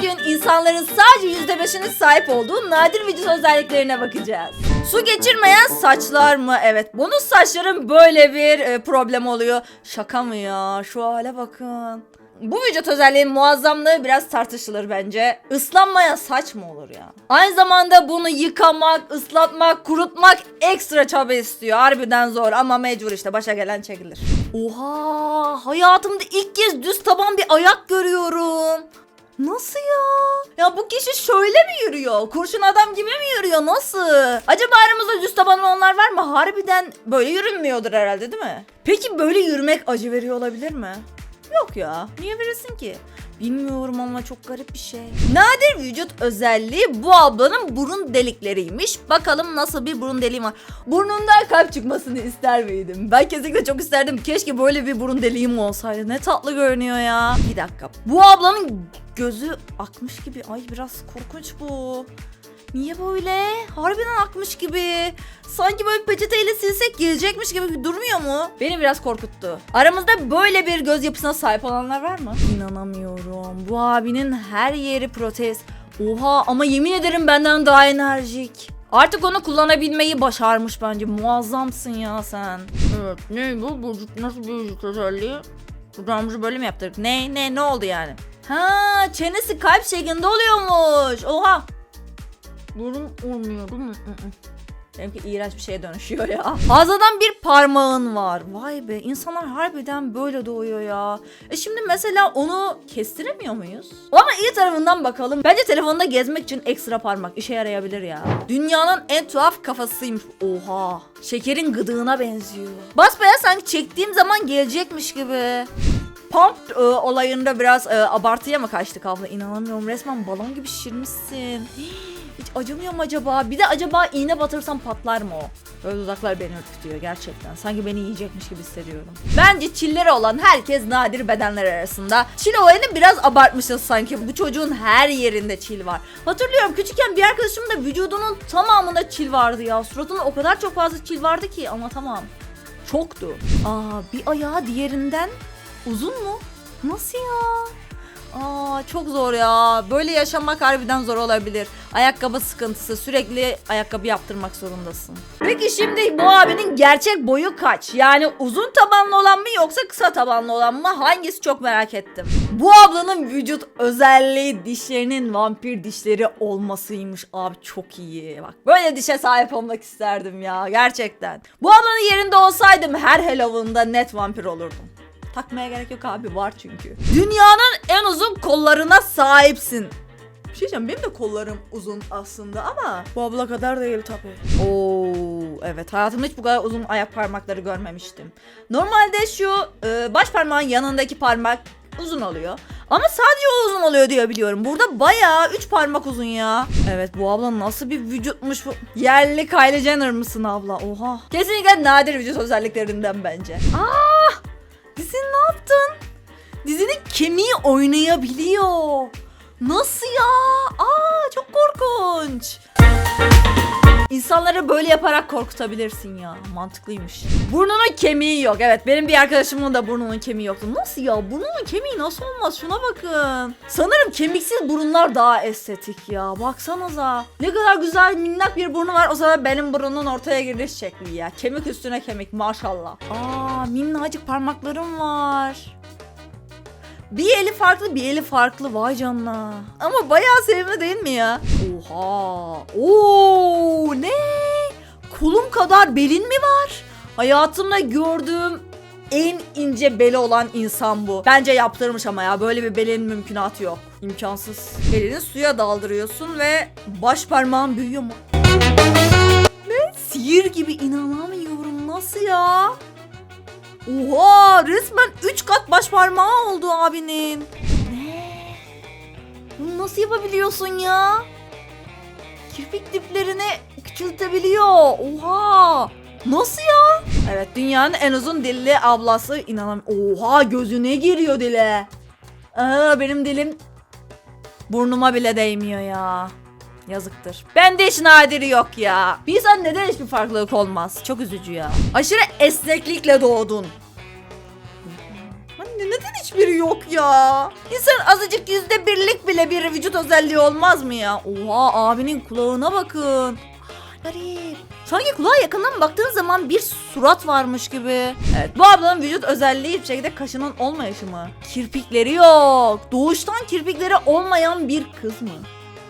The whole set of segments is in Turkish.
Bugün insanların sadece %5'inin sahip olduğu nadir vücut özelliklerine bakacağız. Su geçirmeyen saçlar mı? Evet. Bunun saçların böyle bir e, problem oluyor. Şaka mı ya? Şu hale bakın. Bu vücut özelliğin muazzamlığı biraz tartışılır bence. Islanmayan saç mı olur ya? Aynı zamanda bunu yıkamak, ıslatmak, kurutmak ekstra çaba istiyor. Harbiden zor ama mecbur işte başa gelen çekilir. Oha! Hayatımda ilk kez düz taban bir ayak görüyorum. Nasıl ya? Ya bu kişi şöyle mi yürüyor? Kurşun adam gibi mi yürüyor? Nasıl? Acaba aramızda düz tabanlı olanlar var mı? Harbiden böyle yürünmüyordur herhalde değil mi? Peki böyle yürümek acı veriyor olabilir mi? Yok ya. Niye verirsin ki? Bilmiyorum ama çok garip bir şey. Nadir vücut özelliği bu ablanın burun delikleriymiş. Bakalım nasıl bir burun deliği var. Burnundan kalp çıkmasını ister miydim? Ben kesinlikle çok isterdim. Keşke böyle bir burun deliğim olsaydı. Ne tatlı görünüyor ya. Bir dakika. Bu ablanın gözü akmış gibi. Ay biraz korkunç bu. Niye böyle? Harbiden akmış gibi. Sanki böyle peçeteyle silsek gelecekmiş gibi durmuyor mu? Beni biraz korkuttu. Aramızda böyle bir göz yapısına sahip olanlar var mı? İnanamıyorum. Bu abinin her yeri protez. Oha ama yemin ederim benden daha enerjik. Artık onu kullanabilmeyi başarmış bence. Muazzamsın ya sen. Evet ne bu? Bu nasıl bir vücut özelliği? Dudağımızı böyle mi yaptırdık? Ne ne ne oldu yani? Ha çenesi kalp şeklinde oluyormuş. Oha. Burun olmuyor hı. Benimki iğrenç bir şeye dönüşüyor ya. Fazladan bir parmağın var. Vay be insanlar harbiden böyle doğuyor ya. E şimdi mesela onu kestiremiyor muyuz? Ama iyi tarafından bakalım. Bence telefonda gezmek için ekstra parmak işe yarayabilir ya. Dünyanın en tuhaf kafasıymış. Oha. Şekerin gıdığına benziyor. Basbaya sanki çektiğim zaman gelecekmiş gibi. Pump e, olayında biraz e, abartıya mı kaçtık abla? İnanamıyorum. Resmen balon gibi şişirmişsin. Hii, Hiç acımıyor mu acaba? Bir de acaba iğne batırsam patlar mı o? Böyle dudaklar beni ürkütüyor gerçekten. Sanki beni yiyecekmiş gibi hissediyorum. Bence çilleri olan herkes nadir bedenler arasında. Çil olayını biraz abartmışız sanki. Bu çocuğun her yerinde çil var. Hatırlıyorum küçükken bir arkadaşımın da vücudunun tamamında çil vardı ya. Suratında o kadar çok fazla çil vardı ki anlatamam. Çoktu. Aa bir ayağı diğerinden Uzun mu? Nasıl ya? Aa çok zor ya. Böyle yaşamak harbiden zor olabilir. Ayakkabı sıkıntısı. Sürekli ayakkabı yaptırmak zorundasın. Peki şimdi bu abinin gerçek boyu kaç? Yani uzun tabanlı olan mı yoksa kısa tabanlı olan mı? Hangisi çok merak ettim. Bu ablanın vücut özelliği dişlerinin vampir dişleri olmasıymış. Abi çok iyi. Bak böyle dişe sahip olmak isterdim ya gerçekten. Bu ablanın yerinde olsaydım her Halloween'da net vampir olurdum. Takmaya gerek yok abi var çünkü. Dünyanın en uzun kollarına sahipsin. Bir şey diyeceğim benim de kollarım uzun aslında ama bu abla kadar değil tabii. Oo evet hayatımda hiç bu kadar uzun ayak parmakları görmemiştim. Normalde şu e, baş parmağın yanındaki parmak uzun oluyor. Ama sadece o uzun oluyor diye biliyorum. Burada bayağı 3 parmak uzun ya. Evet bu abla nasıl bir vücutmuş bu. Yerli Kylie Jenner mısın abla? Oha. Kesinlikle nadir vücut özelliklerinden bence. Aa! Dizin ne yaptın? Dizinin kemiği oynayabiliyor. Nasıl ya? Aa çok korkunç. İnsanları böyle yaparak korkutabilirsin ya. Mantıklıymış. Burnunun kemiği yok. Evet benim bir arkadaşımın da burnunun kemiği yoktu. Nasıl ya? Burnunun kemiği nasıl olmaz? Şuna bakın. Sanırım kemiksiz burunlar daha estetik ya. Baksanıza. Ne kadar güzel minnak bir burnu var. O zaman benim burnunun ortaya giriş şekli ya. Kemik üstüne kemik maşallah. Aa minnacık parmaklarım var. Bir eli farklı bir eli farklı vay canına. Ama bayağı sevimli değil mi ya? Oha. Oo? Kolum kadar belin mi var? Hayatımda gördüğüm en ince beli olan insan bu. Bence yaptırmış ama ya böyle bir belin mümkünatı yok. İmkansız. Elini suya daldırıyorsun ve baş parmağın büyüyor mu? Ne? Sihir gibi inanamıyorum. Nasıl ya? Oha resmen 3 kat baş parmağı oldu abinin. Ne? Bunu nasıl yapabiliyorsun ya? Kirpik diplerini küçültebiliyor. Oha. Nasıl ya? Evet dünyanın en uzun dilli ablası inanam. Oha gözüne giriyor dile. Aa, benim dilim burnuma bile değmiyor ya. Yazıktır. Bende hiç nadiri yok ya. Bir insan neden hiçbir farklılık olmaz? Çok üzücü ya. Aşırı esneklikle doğdun. Hani neden hiç hiçbiri yok ya. İnsan azıcık yüzde birlik bile bir vücut özelliği olmaz mı ya? Oha abinin kulağına bakın. Garip. Sanki kulağa yakından baktığın zaman bir surat varmış gibi. Evet bu ablanın vücut özelliği hiçbir şekilde kaşının olmayışı mı? Kirpikleri yok. Doğuştan kirpikleri olmayan bir kız mı?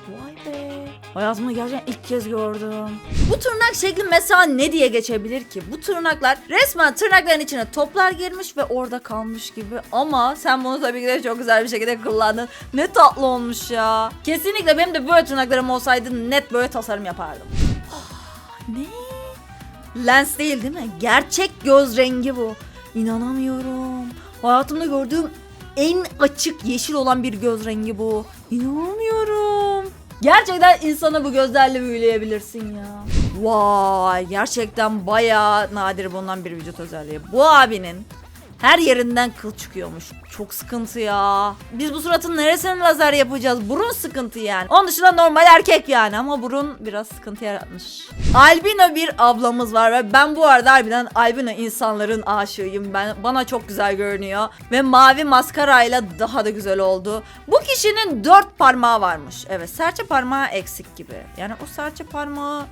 Vay be. Hayatımda gerçekten ilk kez gördüm. Bu tırnak şekli mesela ne diye geçebilir ki? Bu tırnaklar resmen tırnakların içine toplar girmiş ve orada kalmış gibi. Ama sen bunu tabii ki de çok güzel bir şekilde kullandın. Ne tatlı olmuş ya. Kesinlikle benim de böyle tırnaklarım olsaydı net böyle tasarım yapardım. Ne? Lens değil değil mi? Gerçek göz rengi bu. İnanamıyorum. Hayatımda gördüğüm en açık yeşil olan bir göz rengi bu. İnanamıyorum. Gerçekten insanı bu gözlerle büyüleyebilirsin ya. Vay gerçekten bayağı nadir bulunan bir vücut özelliği. Bu abinin her yerinden kıl çıkıyormuş. Çok sıkıntı ya. Biz bu suratın neresine lazer yapacağız? Burun sıkıntı yani. Onun dışında normal erkek yani ama burun biraz sıkıntı yaratmış. Albino bir ablamız var ve ben bu arada harbiden albino insanların aşığıyım. Ben bana çok güzel görünüyor ve mavi maskarayla daha da güzel oldu. Bu kişinin dört parmağı varmış. Evet, serçe parmağı eksik gibi. Yani o serçe parmağı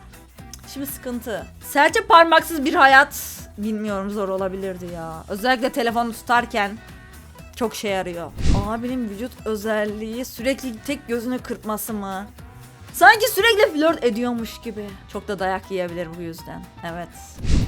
Şimdi sıkıntı. Serçe parmaksız bir hayat bilmiyorum zor olabilirdi ya. Özellikle telefonu tutarken çok şey yarıyor. Abinin vücut özelliği sürekli tek gözünü kırpması mı? Sanki sürekli flört ediyormuş gibi. Çok da dayak yiyebilir bu yüzden. Evet.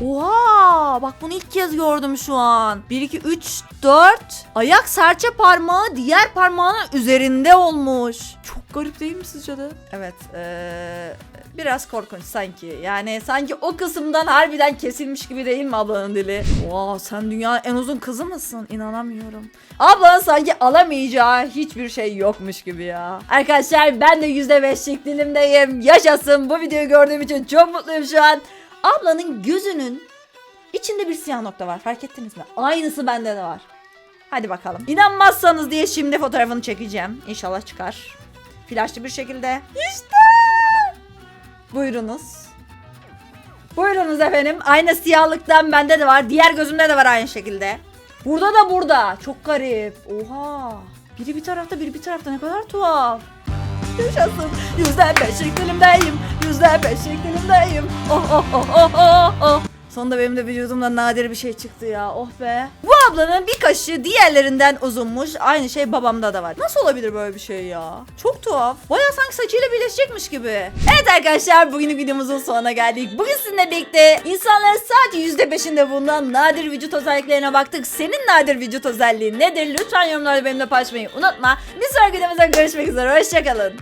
Oha! Bak bunu ilk kez gördüm şu an. 1, 2, 3, 4. Ayak serçe parmağı diğer parmağının üzerinde olmuş. Çok garip değil mi sizce de? Evet. Ee, biraz korkunç sanki. Yani sanki o kısımdan harbiden kesilmiş gibi değil mi ablanın dili? Oha sen dünyanın en uzun kızı mısın? İnanamıyorum. Ablanın sanki alamayacağı hiçbir şey yokmuş gibi ya. Arkadaşlar ben de %5'lik dilimdeyim. Yaşasın. Bu videoyu gördüğüm için çok mutluyum şu an. Ablanın gözünün içinde bir siyah nokta var. Fark ettiniz mi? Aynısı bende de var. Hadi bakalım. İnanmazsanız diye şimdi fotoğrafını çekeceğim. İnşallah çıkar. Flaşlı bir şekilde. İşte. Buyurunuz. Buyurunuz efendim. Aynı siyahlıktan bende de var. Diğer gözümde de var aynı şekilde. Burada da burada. Çok garip. Oha. Biri bir tarafta biri bir tarafta ne kadar tuhaf. Yaşasın. Yüzde beşlik dilimdeyim. Yüzde beşlik dilimdeyim. Oh oh oh oh oh oh. Sonunda benim de vücudumda nadir bir şey çıktı ya. Oh be. Bu ablanın bir kaşı diğerlerinden uzunmuş. Aynı şey babamda da var. Nasıl olabilir böyle bir şey ya? Çok tuhaf. Baya sanki saçıyla birleşecekmiş gibi. Evet arkadaşlar bugünün videomuzun sonuna geldik. Bugün sizinle birlikte insanların sadece %5'inde bulunan nadir vücut özelliklerine baktık. Senin nadir vücut özelliğin nedir? Lütfen yorumlarda benimle paylaşmayı unutma. Bir sonraki videomuzda görüşmek üzere. Hoşçakalın.